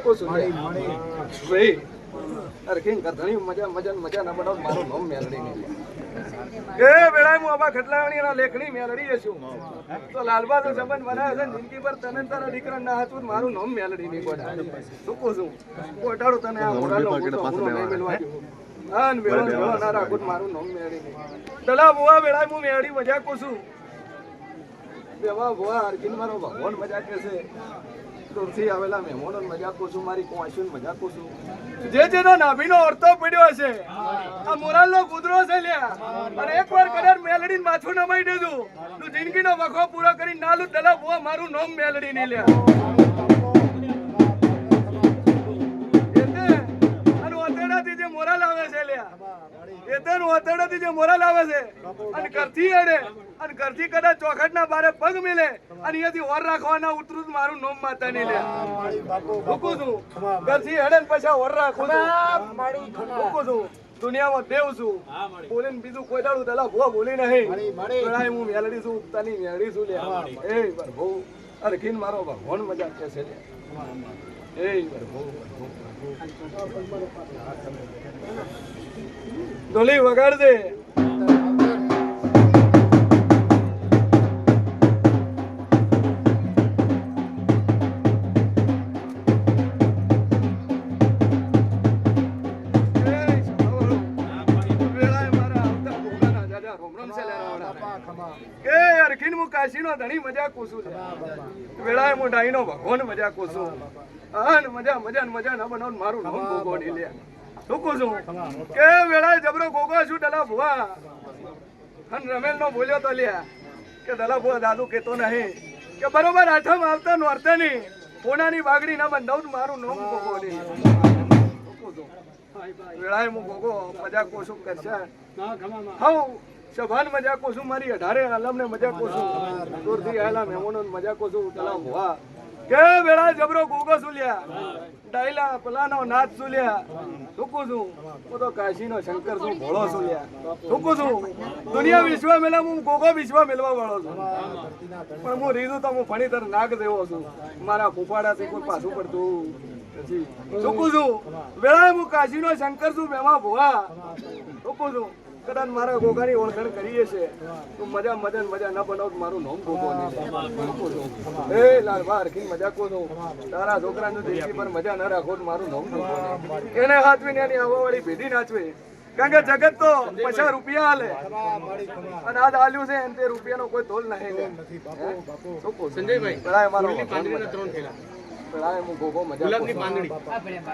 કોશું અરે કેમ કરધણી મજા મજા મજા ના બનાવ મારું નામ મેલડી નહીં એ વેળાએ હું આબા ખટલાણી ના લેખણી મેલડી છું. તો લાલબા તો સંબંધ બનાવે છે જિંદગી પર તને તારા દીકરા ના હતું મારું નામ મેલડી નહીં શું કહું છું? કોટાડું તને આ મોઢાનો મોટો નહીં મેલવા હા ને વેળો વેળો ના રાખું મારું નામ મેલડી નહીં. દલા બુઆ વેળાએ હું મેલડી કહું છું. બેવા બુઆ અર્જુન મારો ભગવાન મજાક છે. દૂરથી આવેલા મારી કોંશું મજાક છું. જે જેનો નાભીનો અર્થો પડ્યો છે આ મોરાલનો કૂતરો છે લ્યા અને એકવાર કદાચ મેલડી માથું નમાઈ દેજો તું જિંદગીનો વખો પૂરો કરી નાલું દલા મારું નામ મેલડી ને લ્યા જે મોરાલ આવે છે. અને ઘરથી અડે. અને ઘરથી કદાચ ચોખટના બારે પગ મિલે. અને અહીંયાથી ઓર રાખવાના ઉતરું મારું નોમ માતા ની લે. મૂકું છું. ઘરથી અડે ને પછી ઓર રાખું મૂકું છું. દુનિયામાં દેવ છું. બોલીને બીજું કોઈ દાડું દલા ભો બોલી નહીં. ગણાય હું મેલડી છું તની મેલડી છું લે એ બહુ અરે ખીન મારો ભગવાન મજા કે છે લે ડોલી વગાડ દે કે હું કોસું હું કોસું ના ની રમેલ નો બોલ્યો તો લ્યા, કે દલા ભુવા દાદુ કેતો નહીં, કે બરોબર આઠમ આવતા નોરતા ની પોણાની બાગડી ના બંધાવું મારું નામ ગોગો ની વેળાએ હું ગોગો મજા કોશું કરશે હઉ સભાન મજા છું, મારી અઢારે આલમને મજા છું. દૂરથી આયેલા મહેમાનો મજા કોશું તલા ભુવા કે વેળા જબરો ગોગો સુલ્યા ડાયલા, પલાનો નાથ સુલ્યા સુકું છું. હું તો કાશીનો શંકર છું, ભોળો સુલ્યા સુકું છું. દુનિયા વિશ્વ મેલા, હું ગોગો વિશ્વ મેલવા વાળો છું. પણ હું રીધું તો હું ફણીતર નાગ દેવો છું. મારા ફૂફાડાથી કોઈ પાછું પડતું પછી છું. વેળાએ હું કાશીનો શંકર છું બેમાં ભોવા સુકું છું. કદાચ મારા ગોગાની ઓળખાણ કરીએ છે તો મજા મજા ને મજા ન બનાવ મારું નામ ગોગો. એ લાલ બાર મજા કો છું તારા છોકરાનું જિંદગી પર મજા ન રાખો તો મારું નામ ગોગો એને એને હાથવીને એની આવવાવાળી પેઢી નાચવે. કારણ કે જગત તો પચાસ રૂપિયા હાલે. અને આજ આલ્યું છે તે તે રૂપિયાનો કોઈ તોલ નહીં? સંજયભાઈ પેલાએ મારો ત્રણ હું ગોગો મજા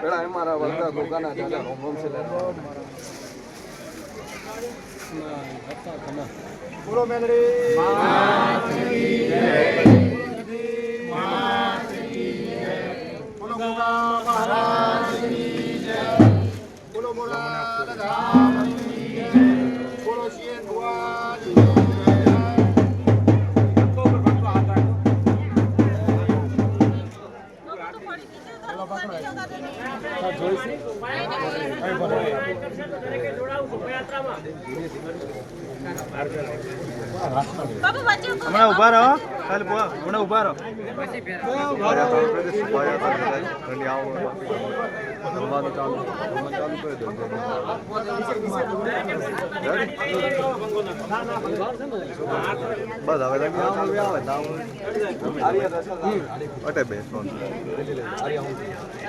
પેલાએ મારા વળતા ગોગાના દાદા રોમ રોમ છે. બોલો મેલડી બોલો મોગા મહારાજની જય. બોલો મોરા રાધામણીની હમણાં ઊભા રહો. ખાલી હમણાં ઊભા રહો. બસ હવે તમે આવે.